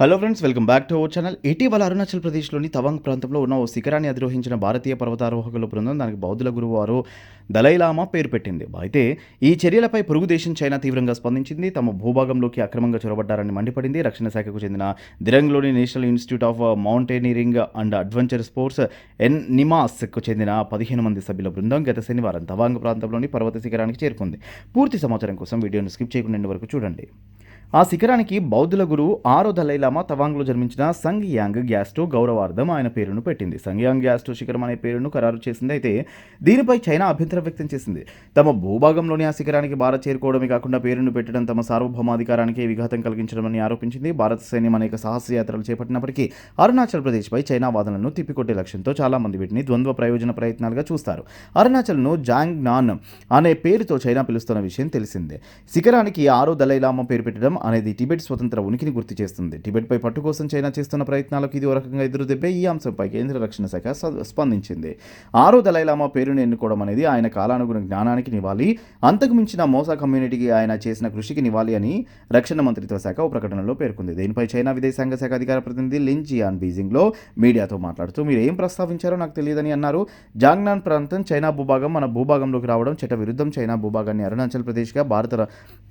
Hello friends welcome back to our channel ఇటీవల అరుణాచల్ ప్రదేశ్లోని తవాంగ్ ప్రాంతంలో ఉన్న ఓ శిఖరాన్ని అధిరోహించిన భారతీయ పర్వతారోహకుల బృందం దానికి బౌద్ధుల గురువారు దలైలామా పేరు పెట్టింది. అయితే ఈ చర్యలపై పొరుగు దేశం చైనా తీవ్రంగా స్పందించింది. తమ భూభాగంలోకి అక్రమంగా చొరబడ్డారని మండిపడింది. రక్షణ శాఖకు చెందిన దిరంగ్లోని national institute of mountaineering and adventure sports N నిమాస్కు చెందిన పదిహేను మంది సభ్యుల బృందం గత శనివారం తవాంగ్ ప్రాంతంలోని పర్వత శిఖరానికి చేరుకుంది. పూర్తి సమాచారం కోసం వీడియోను స్కిప్ చేయకుండా వరకు చూడండి. ఆ శిఖరానికి బౌద్ధుల గురువు ఆరో దలైలామా తవాంగ్లో జన్మించిన సంగ్ యాంగ్ గ్యాస్టో గౌరవార్థం ఆయన పేరును పెట్టింది. సంగ్ యాంగ్ గ్యాస్టో శిఖరం అనే పేరును ఖరారు చేసింది. అయితే దీనిపై చైనా అభ్యంతరం వ్యక్తం చేసింది. తమ భూభాగంలోని ఆ శిఖరానికి భారత్ చేరుకోవడమే కాకుండా పేరును పెట్టడం తమ సార్వభౌమాధికారానికి విఘాతం కలిగించడమని ఆరోపించింది. భారత సైన్యం అనేక సాహస యాత్రలు చేపట్టినప్పటికీ అరుణాచల్ ప్రదేశ్పై చైనా వాదనలను తిప్పికొట్టే లక్ష్యంతో చాలా మంది వీటిని ద్వంద్వ ప్రయోజన ప్రయత్నాలుగా చూస్తారు. అరుణాచల్ను జాంగ్ నాన్ అనే పేరుతో చైనా పిలుస్తున్న విషయం తెలిసిందే. శిఖరానికి ఆరో దలైలామా పేరు పెట్టడం అనేది టిబెట్ స్వతంత్ర ఉనికిని గుర్తు చేస్తుంది. టిబెట్పై పట్టు కోసం చైనా చేస్తున్న ప్రయత్నాలకు ఇది ఒక రకంగా ఎదురుదెబ్బే ఈ అంశంపై కేంద్ర రక్షణ శాఖ స్పందించింది. ఆరో దలైలామా పేరును ఎన్నుకోవడం అనేది ఆయన కాలానుగుణ జ్ఞానానికి నివాలి అంతకు మించిన మోసా కమ్యూనిటీకి ఆయన చేసిన కృషికి నివాలి అని రక్షణ మంత్రిత్వ శాఖ ఓ ప్రకటనలో పేర్కొంది. దీనిపై చైనా విదేశాంగ శాఖ అధికార ప్రతినిధి లిన్ జియాన్ బీజింగ్లో మీడియాతో మాట్లాడుతూ మీరు ఏం ప్రస్తావించారో నాకు తెలియదని అన్నారు. జాంగ్నాన్ ప్రాంతం చైనా భూభాగం మన భూభాగంలోకి రావడం చట్ట విరుద్ధం చైనా భూభాగాన్ని అరుణాచల్ ప్రదేశ్గా భారత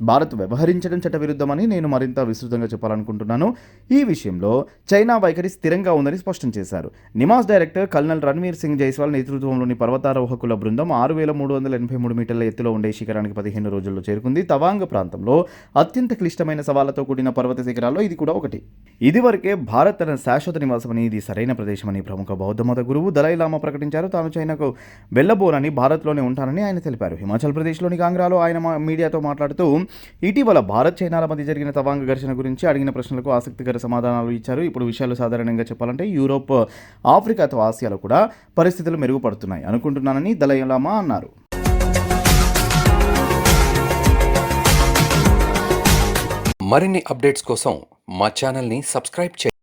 భారత్ వ్యవహరించడం చట్ట విరుద్ధమని నేను మరింత విస్తృతంగా చెప్పాలనుకుంటున్నాను. ఈ విషయంలో చైనా వైఖరి స్థిరంగా ఉందని స్పష్టం చేశారు. NIMAS director colonel Ranveer Singh Jaiswal నేతృత్వంలోని పర్వతారోహకుల బృందం ఆరు వేల మూడు వందల ఎనభై మూడు మీటర్ల ఎత్తులో ఉండే శిఖరానికి పదిహేను రోజుల్లో చేరుకుంది. తవాంగ్ ప్రాంతంలో అత్యంత క్లిష్టమైన సవాళ్ళతో కూడిన పర్వత శిఖరాల్లో ఇది కూడా ఒకటి. ఇదివరకే భారత్ తన శాశ్వత నివాసమని ఇది సరైన ప్రదేశమని ప్రముఖ బౌద్ధ మత గురువు దలైలామా ప్రకటించారు. తాను చైనాకు వెళ్ళబోనని భారత్లోనే ఉంటానని ఆయన తెలిపారు. హిమాచల్ ప్రదేశ్లోని కాంగ్రాలో ఆయన మీడియాతో మాట్లాడుతూ ఇటీవల భారత్ చైనాల మధ్య జరిగిన తవాంగ ఘర్షణ గురించి అడిగిన ప్రశ్నలకు ఆసక్తికర సమాధానాలు ఇచ్చారు. ఇప్పుడు విషయాలు సాధారణంగా చెప్పాలంటే యూరోప్ ఆఫ్రికాతో ఆసియాలో కూడా పరిస్థితులు మెరుగుపడుతున్నాయి అనుకుంటున్నానని దలైలామా అన్నారు. మరిన్ని అప్డేట్స్ కోసం మా ఛానల్ని సబ్స్క్రైబ్ చేయండి.